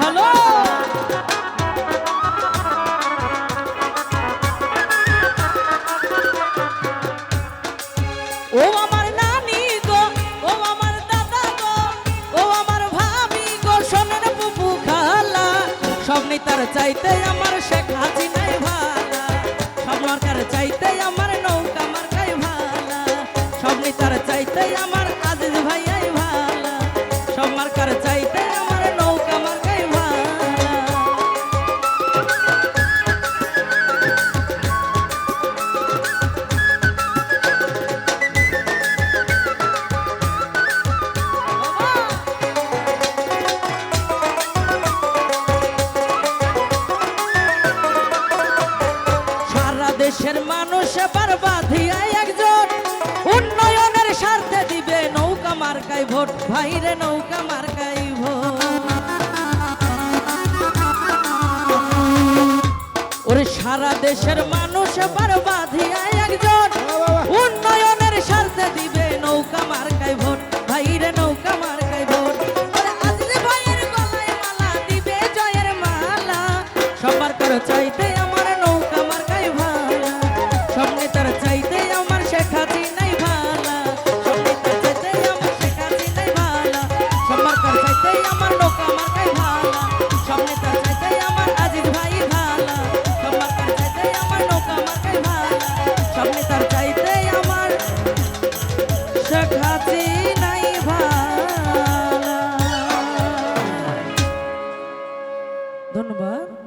ভালো আমার চাইতে আমার শেখ হাসিনাই ভালা। স্বপ্নকার চাইতে আমার নৌকা মার্কাই ভালা। স্বপ্নে তার চাইতে আমার আজিজ ভাইয়াই ভালা। সব মার্কার চাইতে দেশের মানুষ এবার একজন। উন্নয়নের স্বার্থে দিবে নৌকা মার্কায় ভোট। ভাইরে নৌকা মার্কায় ভোট। ওরে সারা দেশের মানুষ এবার বাঁধিয়ায় একজন। উন্নয়নের স্বার্থে দিবে নৌকা মার্কায় ভোট। ভাইরে নৌকা মার্কায় ভোট। সবার করো চাইতে ধন্যবাদ।